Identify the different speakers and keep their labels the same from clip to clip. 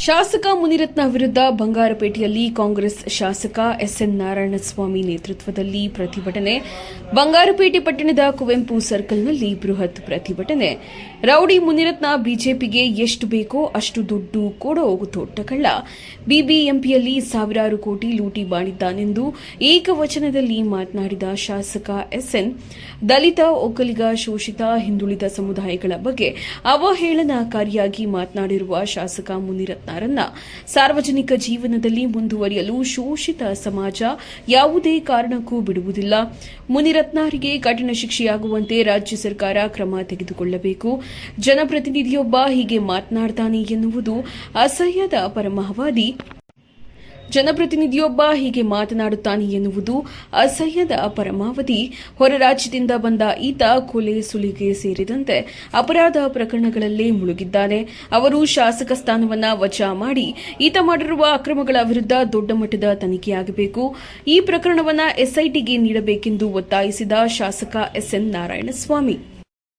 Speaker 1: ಶಾಸಕ ಮುನಿರತ್ನ ವಿರುದ್ಧ ಬಂಗಾರಪೇಟೆಯಲ್ಲಿ ಕಾಂಗ್ರೆಸ್ ಶಾಸಕ ಎಸ್ಎನ್ ನಾರಾಯಣಸ್ವಾಮಿ ನೇತೃತ್ವದಲ್ಲಿ ಪ್ರತಿಭಟನೆ. ಬಂಗಾರಪೇಟೆ ಪಟ್ಟಣದ ಕುವೆಂಪು ಸರ್ಕಲ್ನಲ್ಲಿ ಬೃಹತ್ ಪ್ರತಿಭಟನೆ. ರೌಡಿ ಮುನಿರತ್ನ ಬಿಜೆಪಿಗೆ ಎಷ್ಟು ಬೇಕೋ ಅಷ್ಟು ದುಡ್ಡು ಕೊಡೋ ದೊಡ್ಡ ಬಿಬಿಎಂಪಿಯಲ್ಲಿ ಸಾವಿರಾರು ಕೋಟಿ ಲೂಟಿ ಮಾಡಿದ್ದಾನೆಂದು ಏಕವಚನದಲ್ಲಿ ಮಾತನಾಡಿದ ಶಾಸಕ ಎಸ್ಎನ್. ದಲಿತ ಒಕ್ಕಲಿಗ ಶೋಷಿತ ಹಿಂದುಳಿದ ಸಮುದಾಯಗಳ ಬಗ್ಗೆ ಅವಹೇಳನಕಾರಿಯಾಗಿ ಮಾತನಾಡಿರುವ ಶಾಸಕ ಮುನಿರತ್ನರನ್ನ ಸಾರ್ವಜನಿಕ ಜೀವನದಲ್ಲಿ ಮುಂದುವರಿಯಲು ಶೋಷಿತ ಸಮಾಜ ಯಾವುದೇ ಕಾರಣಕ್ಕೂ ಬಿಡುವುದಿಲ್ಲ. ಮುನಿರತ್ನರಿಗೆ ಕಠಿಣ ಶಿಕ್ಷೆಯಾಗುವಂತೆ ರಾಜ್ಯ ಸರ್ಕಾರ ಕ್ರಮ ತೆಗೆದುಕೊಳ್ಳಬೇಕು. ಜನಪ್ರತಿನಿಧಿಯೊಬ್ಬ ಹೀಗೆ ಮಾತನಾಡ್ತಾನೆ ಎನ್ನುವುದು ಅಸಹ್ಯದ ಪರಮಾವಧಿ ಜನಪ್ರತಿನಿಧಿಯೊಬ್ಬ ಹೀಗೆ ಮಾತನಾಡುತ್ತಾನೆ ಎನ್ನುವುದು ಅಸಹ್ಯದ ಪರಮಾವಧಿ ಹೊರ ರಾಜ್ಯದಿಂದ ಬಂದ ಈತ ಕೊಲೆ ಸುಲಿಗೆ ಸೇರಿದಂತೆ ಅಪರಾಧ ಪ್ರಕರಣಗಳಲ್ಲಿ ಮುಳುಗಿದ್ದಾನೆ. ಅವರು ಶಾಸಕ ಸ್ಥಾನವನ್ನ ವಜಾ ಮಾಡಿ ಈತ ಮಾಡಿರುವ ಅಕ್ರಮಗಳ ವಿರುದ್ಧ ದೊಡ್ಡ ಮಟ್ಟದ ತನಿಖೆಯಾಗಬೇಕು ಈ ಪ್ರಕರಣವನ್ನ ಎಸ್ಐಟಿಗೆ ನೀಡಬೇಕೆಂದು ಒತ್ತಾಯಿಸಿದ ಶಾಸಕ ಎಸ್ಎನ್ ನಾರಾಯಣಸ್ವಾಮಿ.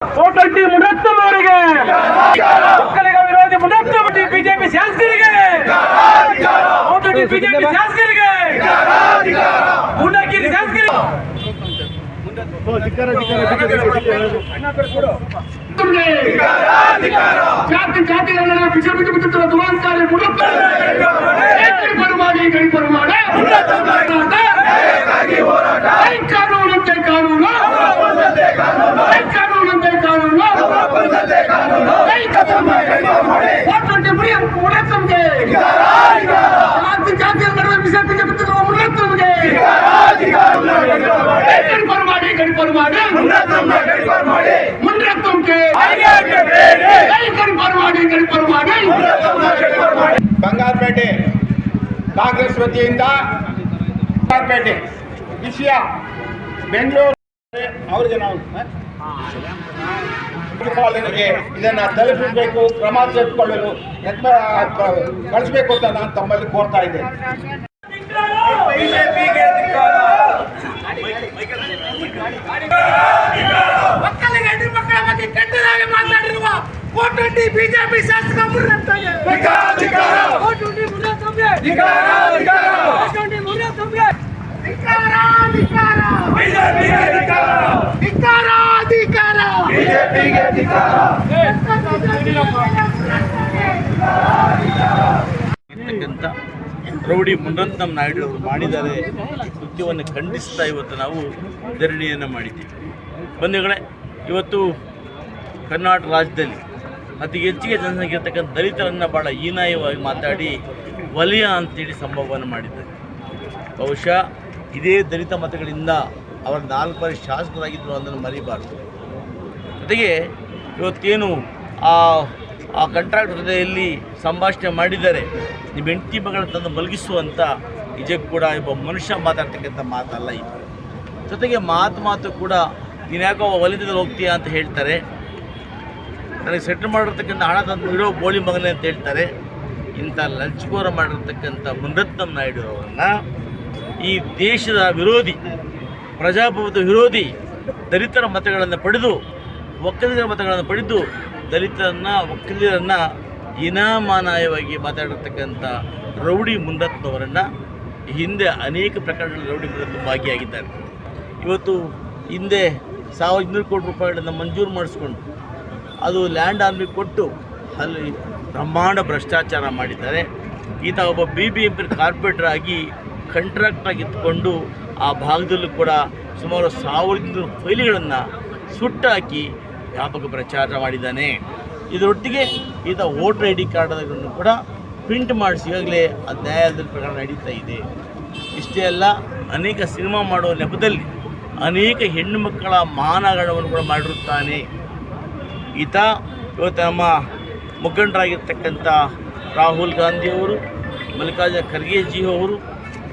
Speaker 2: ಕೋಟಂಟಿ ಮುನತ್ತಮ್ ಅವರಿಗೆ ಒಕ್ಕಲಿಗ ವಿರೋಧಿ ಮುನತ್ತಮ್ ಬಿಜೆಪಿ ಶಾಸಕರಿಗೆ, ಕೋಟಂಟಿ ಬಿಜೆಪಿ ಶಾಸಕರಿಗೆ ಗುಂಡಗಿರಿ ಶಾಸಕರಿಗೆ.
Speaker 3: ಜಾತಿ ಜಾತಿ ಬಿಜೆಪಿ ದುರಂತಕಾರಿ ಮುಡಪ್ಪ ಗಡಿ ಮಾಡಿ ಗಡಿ ಮಾಡಿ ಐ ಕಾನೂನಂತೆ ಕಾನೂನು ಐ ಕಾನೂನಂತೆ ಕಾನೂನು ಐ ವಾಟಂತೆ ಮುಡಿಯ ಮುಡತ್ತಂಗೆ ಜಾತಿ ಜಾತಿಯ ನಡುವೆ ಬಿಜ ಬಿಜ ಬಿಚ್ಚುತ್ತಿರುವ ಮುಡತ್ತಂಗೆ ಗಡಿ ಮಾಡಿ ಗಡಿ ಮಾಡಿ.
Speaker 4: ಬಂಗಾರಪೇಟೆ ಕಾಂಗ್ರೆಸ್ ವತಿಯಿಂದ ಬಂಗಾರಪೇಟೆ ವಿಷಯ ಬೆಂಗಳೂರು. ಅವರಿಗೆ ನಾವು ಪಾಲನೆಗೆ ಇದನ್ನ ತಲುಪಿಸಬೇಕು ಕ್ರಮ ತೆಗೆದುಕೊಳ್ಳಲು ಯತ್ನ ಕಳಿಸಬೇಕು ಅಂತ ನಾನು ತಮ್ಮಲ್ಲಿ ಕೋರ್ತಾ ಇದ್ದೇನೆ
Speaker 2: ಬಿಜೆಪಿಗೆ
Speaker 3: ಒಕ್ಕಲಿಗ ಹೆಣ್ಣು ಮಕ್ಕಳ ಬಗ್ಗೆ ಕೆಟ್ಟದಾಗಿ ಮಾತನಾಡಿರುವ ಕೋಟಂಡಿ ಬಿಜೆಪಿ ಶಾಸಕ ಕೋಟಂಡಿ ಕೋಟಂಡಿ ಧಿಕ್ಕಾರ ಧಿಕ್ಕಾರ.
Speaker 5: ಇರ್ತಕ್ಕಂಥ ರೌಡಿ ಮುನರತ್ನಂ ನಾಯ್ಡು ಅವರು ಮಾಡಿದ್ದಾರೆ. ಕೃತ್ಯವನ್ನು ಖಂಡಿಸ್ತಾ ಇವತ್ತು ನಾವು ಧರಣಿಯನ್ನು ಮಾಡಿದ್ದೀವಿ. ಬಂಧುಗಳೇ ಇವತ್ತು ಕರ್ನಾಟಕ ರಾಜ್ಯದಲ್ಲಿ ಅತಿ ಹೆಚ್ಚಿಗೆ ಜನಸಂಖ್ಯೆ ಇರ್ತಕ್ಕಂಥ ದಲಿತರನ್ನು ಭಾಳ ಹೀನಾಯವಾಗಿ ಮಾತಾಡಿ ವಲಯ ಅಂತೇಳಿ ಸಂಭವವನ್ನು ಮಾಡಿದ್ದಾರೆ. ಬಹುಶಃ ಇದೇ ದಲಿತ ಮತಗಳಿಂದ ಅವರ ನಾಲ್ಕು ಬಾರಿ ಶಾಸಕರಾಗಿದ್ದರು ಅದನ್ನು ಮರಿಬಾರ್ದು. ಜೊತೆಗೆ ಇವತ್ತೇನು ಆ ಆ ಕಾಂಟ್ರಾಕ್ಟ್ ಹೃದಯದಲ್ಲಿ ಸಂಭಾಷಣೆ ಮಾಡಿದ್ದಾರೆ. ನಿಮ್ಮ ಹೆಂಡತಿ ಮಗಳ ತಂದು ಮಲಗಿಸುವಂಥ ನಿಜಕ್ಕೂ ಕೂಡ ಒಬ್ಬ ಮನುಷ್ಯ ಮಾತಾಡ್ತಕ್ಕಂಥ ಮಾತಲ್ಲ ಇದು. ಜೊತೆಗೆ ಮಾತು ಮಾತು ಕೂಡ ನೀನು ಯಾಕೋ ವಲಯದಲ್ಲಿ ಹೋಗ್ತೀಯಾ ಅಂತ ಹೇಳ್ತಾರೆ. ನನಗೆ ಸೆಟ್ಲ್ ಮಾಡಿರ್ತಕ್ಕಂಥ ಹಣ ತಂದು ಇಡೋ ಬೋಳಿ ಮಗನೇ ಅಂತ ಹೇಳ್ತಾರೆ. ಇಂಥ ಲಂಚಕೋರ ಮಾಡಿರ್ತಕ್ಕಂಥ ಮುನ್ರತ್ನಂ ನಾಯ್ಡು ಅವರನ್ನು ಈ ದೇಶದ ವಿರೋಧಿ, ಪ್ರಜಾಪ್ರಭುತ್ವ ವಿರೋಧಿ, ದಲಿತರ ಮತಗಳನ್ನು ಪಡೆದು, ಒಕ್ಕಲಿಗರ ಮತಗಳನ್ನು ಪಡೆದು, ದಲಿತರನ್ನು, ಒಕ್ಕಲಿಗರನ್ನು ಇನಾಮಾನಾಯವಾಗಿ ಮಾತಾಡಿರ್ತಕ್ಕಂಥ ರೌಡಿ ಮುನರತ್ನವರನ್ನು ಹಿಂದೆ ಅನೇಕ ಪ್ರಕರಣಗಳಲ್ಲಿ ರೌಡಿ ಮುನ್ರತ್ನ ಭಾಗಿಯಾಗಿದ್ದಾರೆ ಇವತ್ತು ಹಿಂದೆ ಸಾವಿರದ ಇನ್ನೂರು ಕೋಟಿ ರೂಪಾಯಿಗಳನ್ನು ಮಂಜೂರು ಮಾಡಿಸ್ಕೊಂಡು ಅದು ಲ್ಯಾಂಡ್ ಆರ್ಮಿ ಕೊಟ್ಟು ಅಲ್ಲಿ ಬ್ರಹ್ಮಾಂಡ ಭ್ರಷ್ಟಾಚಾರ ಮಾಡಿದ್ದಾರೆ. ಈತ ಒಬ್ಬ B B M P corporator ಆಗಿ ಕಾಂಟ್ರಾಕ್ಟ್ ಆಗಿ ಇದ್ದುಕೊಂಡು ಆ ಭಾಗದಲ್ಲೂ ಕೂಡ ಸುಮಾರು ಸಾವಿರದ ಫೈಲಿಗಳನ್ನು ಸುಟ್ಟಾಕಿ ವ್ಯಾಪಕ ಪ್ರಚಾರ ಮಾಡಿದ್ದಾನೆ. ಇದರೊಟ್ಟಿಗೆ ಈತ ವೋಟರ್ ಐ ಡಿ ಕಾರ್ಡ್ಗಳನ್ನು ಕೂಡ ಪ್ರಿಂಟ್ ಮಾಡಿಸಿ ಈಗಾಗಲೇ ಆ ನ್ಯಾಯಾಲಯದ ಪ್ರಕರಣ ನಡೀತಾ ಇದೆ. ಇಷ್ಟೇ ಅಲ್ಲ, ಅನೇಕ ಸಿನಿಮಾ ಮಾಡುವ ನೆಪದಲ್ಲಿ ಅನೇಕ ಹೆಣ್ಣು ಮಕ್ಕಳ ಮಾನಗಳನ್ನು ಕೂಡ ಮಾಡಿರುತ್ತಾನೆ. ಈತ ಇವತ್ತು ನಮ್ಮ ಮುಖಂಡರಾಗಿರ್ತಕ್ಕಂಥ ರಾಹುಲ್ ಗಾಂಧಿಯವರು ಮಲ್ಲಿಕಾರ್ಜುನ ಅವರು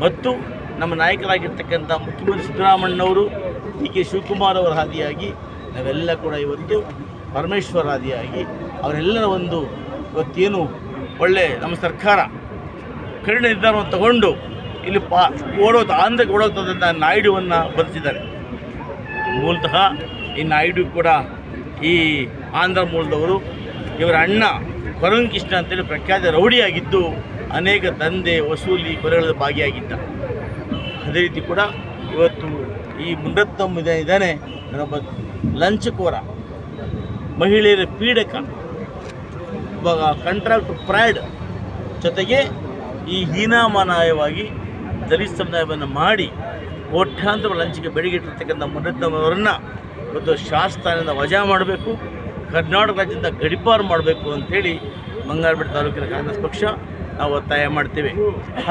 Speaker 5: ಮತ್ತು ನಮ್ಮ ನಾಯಕರಾಗಿರ್ತಕ್ಕಂಥ ಮುಖ್ಯಮಂತ್ರಿ ಸಿದ್ದರಾಮಣ್ಣವರು ಡಿ ಕೆ ಶಿವಕುಮಾರ್ ಅವರ ಹಾದಿಯಾಗಿ ನಾವೆಲ್ಲ ಕೂಡ ಇವತ್ತು ಪರಮೇಶ್ವರ ಹಾದಿಯಾಗಿ ಅವರೆಲ್ಲರ ಒಂದು ಇವತ್ತೇನು ಒಳ್ಳೆ ನಮ್ಮ ಸರ್ಕಾರ ಕಠಿಣ ನಿರ್ಧಾರವನ್ನು ತಗೊಂಡು ಇಲ್ಲಿ ಪಾ ಓಡೋದು ಆಂಧ್ರಕ್ಕೆ ಓಡೋದಂಥ ನಾಯ್ಡುವನ್ನು ಬಂಧಿಸಿದ್ದಾರೆ ಮೂಲತಃ ಈ ನಾಯ್ಡು ಕೂಡ ಈ ಆಂಧ್ರ ಮೂಲದವರು. ಇವರ ಅಣ್ಣ ಕೊರಂಕೃಷ್ಣ ಅಂತೇಳಿ ಪ್ರಖ್ಯಾತ ರೌಡಿಯಾಗಿದ್ದು ಅನೇಕ ದಂಧೆ, ವಸೂಲಿ, ಕೊಲೆಗಳಲ್ಲಿ ಭಾಗಿಯಾಗಿದ್ದ. ಅದೇ ರೀತಿ ಕೂಡ ಇವತ್ತು ಈ ಇದೆ ಇದ್ದಾನೆ ನಾನೊಬ್ಬ ಲಂಚಕೋರ, ಮಹಿಳೆಯರ ಪೀಡಕ. ಇವಾಗ ಕಾಂಟ್ರಾಕ್ಟ್ ಪ್ರೈಡ್ ಜೊತೆಗೆ ಈ ಹೀನಾಮಾನಾಯವಾಗಿ ದಲಿತ ಸಮುದಾಯವನ್ನು ಮಾಡಿ ಕೋಟ್ಯಾಂತರ ಲಂಚಿಗೆ ಬೆಳಗಿಟ್ಟಿರ್ತಕ್ಕಂಥ ಮುನ್ನತ್ತಮವರನ್ನು ಇವತ್ತು ಶಾಸನದಿಂದ ವಜಾ ಮಾಡಬೇಕು. ಕರ್ನಾಟಕ ರಾಜ್ಯದಿಂದ ಗಡಿಪಾರು ಮಾಡಬೇಕು ಅಂಥೇಳಿ ಬಂಗಾರಪೇಟೆ ತಾಲೂಕಿನ ಕಾಂಗ್ರೆಸ್ ಪಕ್ಷ ನಾವು ಒತ್ತಾಯ ಮಾಡ್ತೇವೆ.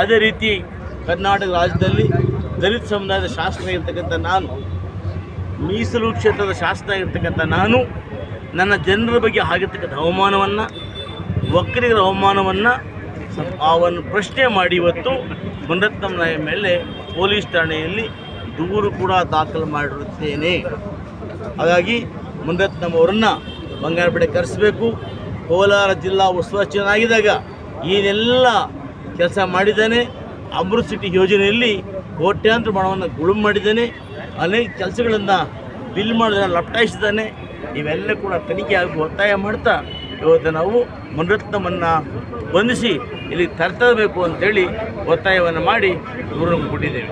Speaker 5: ಅದೇ ರೀತಿ ಕರ್ನಾಟಕ ರಾಜ್ಯದಲ್ಲಿ ದಲಿತ ಸಮುದಾಯದ ಶಾಸಕ ಇರ್ತಕ್ಕಂಥ ನಾನು, ಮೀಸಲು ಕ್ಷೇತ್ರದ ಶಾಸಕ ಇರ್ತಕ್ಕಂಥ ನಾನು, ನನ್ನ ಜನರ ಬಗ್ಗೆ ಆಗಿರ್ತಕ್ಕಂಥ ಅವಮಾನವನ್ನು, ಒಕ್ಕಲಿಗರ ಅವಮಾನವನ್ನು ಅವನ್ನು ಪ್ರಶ್ನೆ ಮಾಡಿ ಇವತ್ತು ಮುನರತ್ನಂ ನಾಯ ಮೇಲೆ ಪೊಲೀಸ್ ಠಾಣೆಯಲ್ಲಿ ದೂರು ಕೂಡ ದಾಖಲು ಮಾಡಿರುತ್ತೇನೆ. ಹಾಗಾಗಿ ಮುನರತ್ನಂ ಬಂಗಾರಪೇಟೆ ಕರೆಸಬೇಕು. ಕೋಲಾರ ಜಿಲ್ಲಾ ಉಸ್ತುವಾರಿ ಚೆನ್ನಾಗಿದ್ದಾಗ ಏನೆಲ್ಲ ಕೆಲಸ ಮಾಡಿದ್ದಾನೆ. ಅಮೃತ್ ಸಿಟಿ ಯೋಜನೆಯಲ್ಲಿ ಕೋಟ್ಯಾಂತರ ಹಣವನ್ನು ಗುಳು ಮಾಡಿದ್ದಾನೆ. ಅನೇಕ ಕೆಲಸಗಳನ್ನು ಬಿಲ್ ಮಾಡೋದನ್ನು ಲಪ್ಟಾಯಿಸಿದ್ದಾನೆ. ಇವೆಲ್ಲ ಕೂಡ ತನಿಖೆ ಆಗಿ ಒತ್ತಾಯ ಮಾಡ್ತಾ ಇವತ್ತು ನಾವು ಮನರತ್ನವನ್ನು ಬಂಧಿಸಿ ಇಲ್ಲಿ ತರ್ತಬೇಕು ಅಂತೇಳಿ ಒತ್ತಾಯವನ್ನು ಮಾಡಿ ದೂರನ್ನು ಕೊಟ್ಟಿದ್ದೇವೆ.